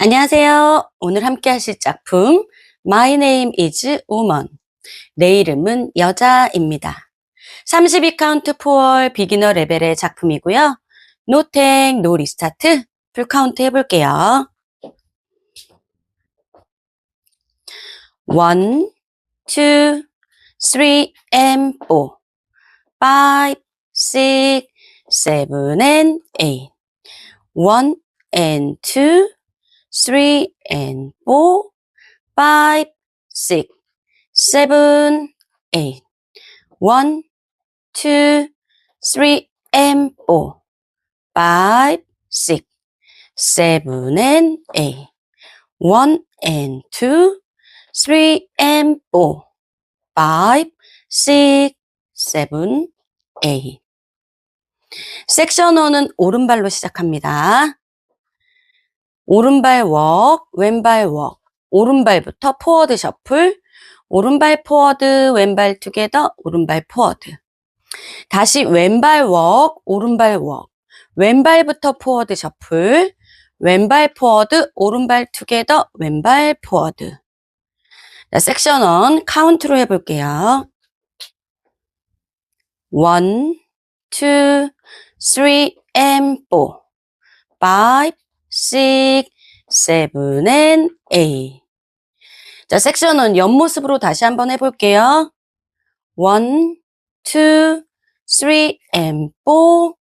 안녕하세요. 오늘 함께 하실 작품 My Name is Woman. 내 이름은 여자입니다. 32카운트 4월 비기너 레벨의 작품이고요. 노탱, 노 리스타트, 풀카운트 해볼게요. 1, 2, 3, and 4, 5, 6, 7, and 8. 1 and 2, three and four, five, six, seven, eight. One, two, three and four, five, six, seven and eight. One and two, three and four, five, six, seven, eight. 섹션 1은 오른발로 시작합니다. 오른발 웍, 왼발 웍, 오른발부터 포워드 셔플, 오른발 포워드, 왼발 투게더, 오른발 포워드. 다시 왼발 웍, 오른발 웍, 왼발부터 포워드 셔플, 왼발 포워드, 오른발 투게더, 왼발 포워드. 자, 섹션 1 카운트로 해볼게요. 1, 2, 3, and 4, 5, six, seven, and eight. 자, 섹션은 옆모습으로 다시 한번 해볼게요. one, two, three, and four,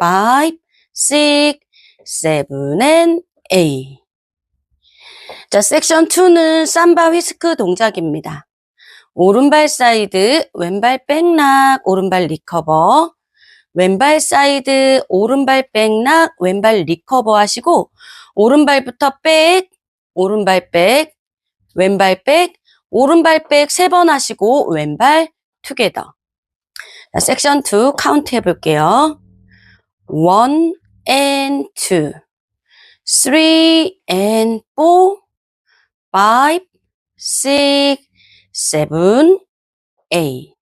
five, six, seven, and eight. 자, 섹션 2는 삼바 휘스크 동작입니다. 오른발 사이드, 왼발 백락, 오른발 리커버, 왼발 사이드, 오른발 백락, 왼발 리커버 하시고, 오른발부터 백, 오른발 백, 왼발 백, 오른발 백 세 번 하시고, 왼발 투게더. 자, 섹션 2 카운트 해볼게요. 1 and 2, 3 and 4, 5, 6, 7, 8.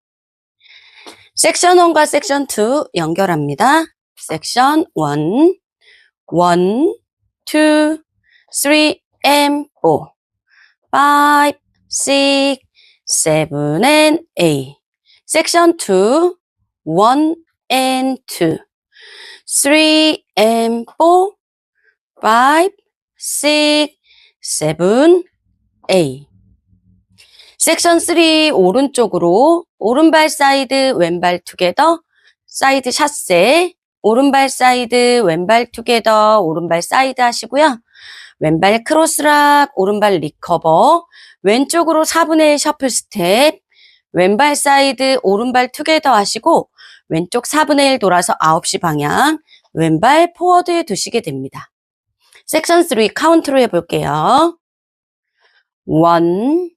섹션 1과 섹션 2 연결합니다. 섹션 1, 1, 2, 3, and 4, 5, 6, 7, and 8. 섹션 2, 1 and 2, 3 and 4, 5, 6, 7, 8. 섹션 3 오른쪽으로 오른발 사이드 왼발 투게더 사이드 샷세 오른발 사이드 왼발 투게더 오른발 사이드 하시고요. 왼발 크로스락 오른발 리커버 왼쪽으로 4분의 1 셔플 스텝 왼발 사이드 오른발 투게더 하시고 왼쪽 4분의 1 돌아서 9시 방향 왼발 포워드에 두시게 됩니다. 섹션 3 카운트로 해볼게요. 1,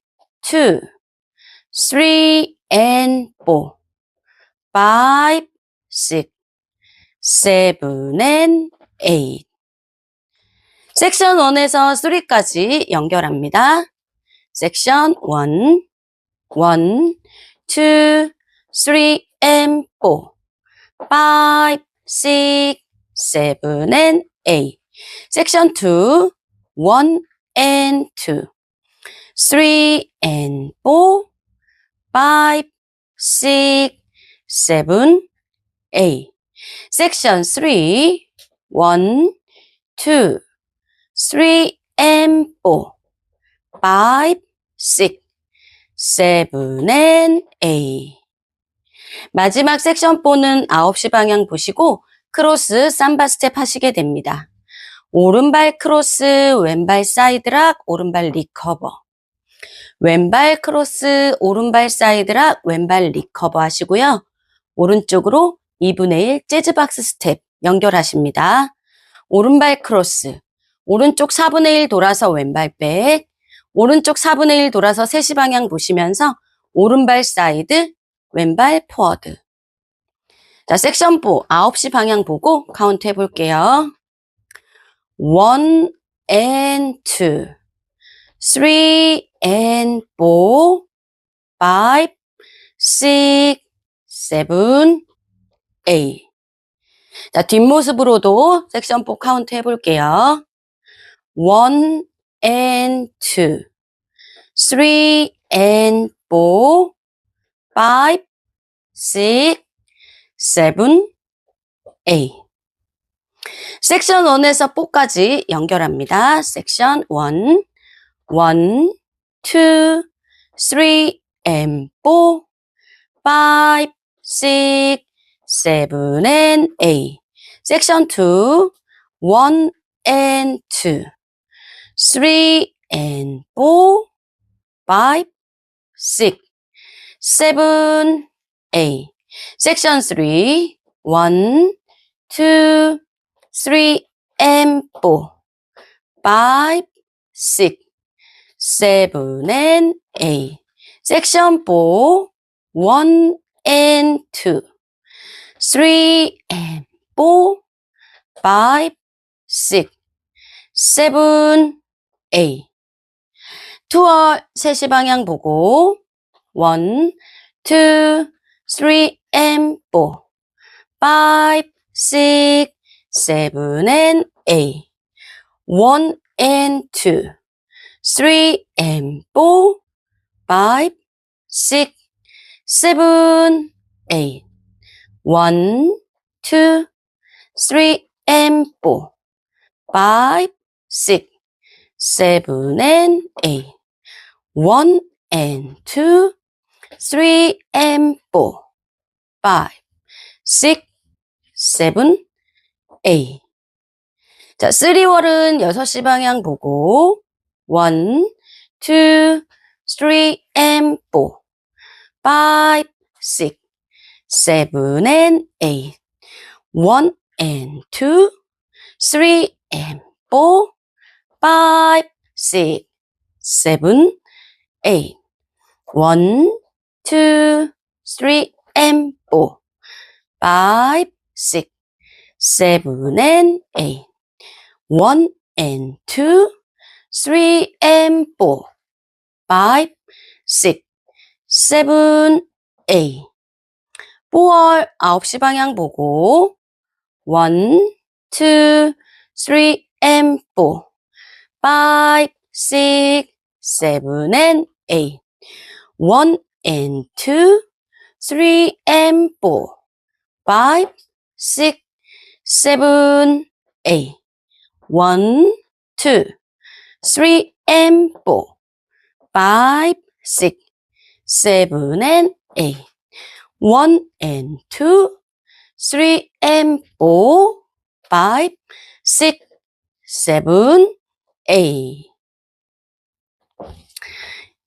two, three, and four, five, six, seven, and eight. 섹션 1에서 3까지 연결합니다. 섹션 1, 1, 2, 3, and 4, 5, 6, 7, and 8. 섹션 2, 1 and 2. Three and four, five, six, seven, eight. Section three, one, two, three and four, five, six, seven and eight. 마지막 섹션 4는 9시 방향 보시고 크로스 삼바 스텝 하시게 됩니다. 오른발 크로스, 왼발 사이드락, 오른발 리커버. 왼발 크로스, 오른발 사이드락, 왼발 리커버 하시고요. 오른쪽으로 2분의 1 재즈박스 스텝 연결하십니다. 오른발 크로스, 오른쪽 4분의 1 돌아서 왼발 백, 오른쪽 4분의 1 돌아서 3시 방향 보시면서 오른발 사이드, 왼발 포워드. 자, 섹션 4, 9시 방향 보고 카운트 해볼게요. 1 and 2, 3 and four, five, six, seven, eight. 자, 뒷모습으로도 섹션 4 카운트 해볼게요. one and two, three and four, five, six, seven, eight. 섹션 1에서 4까지 연결합니다. 섹션 1, 1, 2, 3, and 4, 5, 6, 7, and 8. 섹션 2, 1 and 2, 3 and 4, 5, 6, 7, 8. 섹션 3, 1, 2, 3 and 4, 5, 6, 7 and 8. 섹션 4, 1 and 2, 3 and 4, 5, 6, 7, 8. 투어 3시 방향 보고 1, 2, 3 and 4, 5, 6, 7 and 8. 1 and 2, 3 and 4, 5, 6, 7, 8. 1, 2, 3 and 4, 5, 6, 7 and 8. 1 and 2, 3 and 4, 5, 6, 7, 8. 자, 3월은 6시 방향 보고 One, two, three, and four. Five, six, seven, and eight, one and two, three and four, five, six, seven, eight, one, two, three, and four. Five, six, seven, and eight, one and two, 3 and 4, 5, 6, 7, 8. 4월 9시 방향 보고 1, 2, 3 and 4, 5, 6, 7 and 8. 1 and 2, 3 and 4, 5, 6, 7, 8. 1, 2, 3 and 4, 5, 6, 7 and 8. 1 and 2, 3 and 4, 5, 6, 7, 8.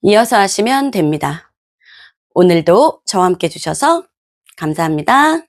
이어서 하시면 됩니다. 오늘도 저와 함께 해주셔서 감사합니다.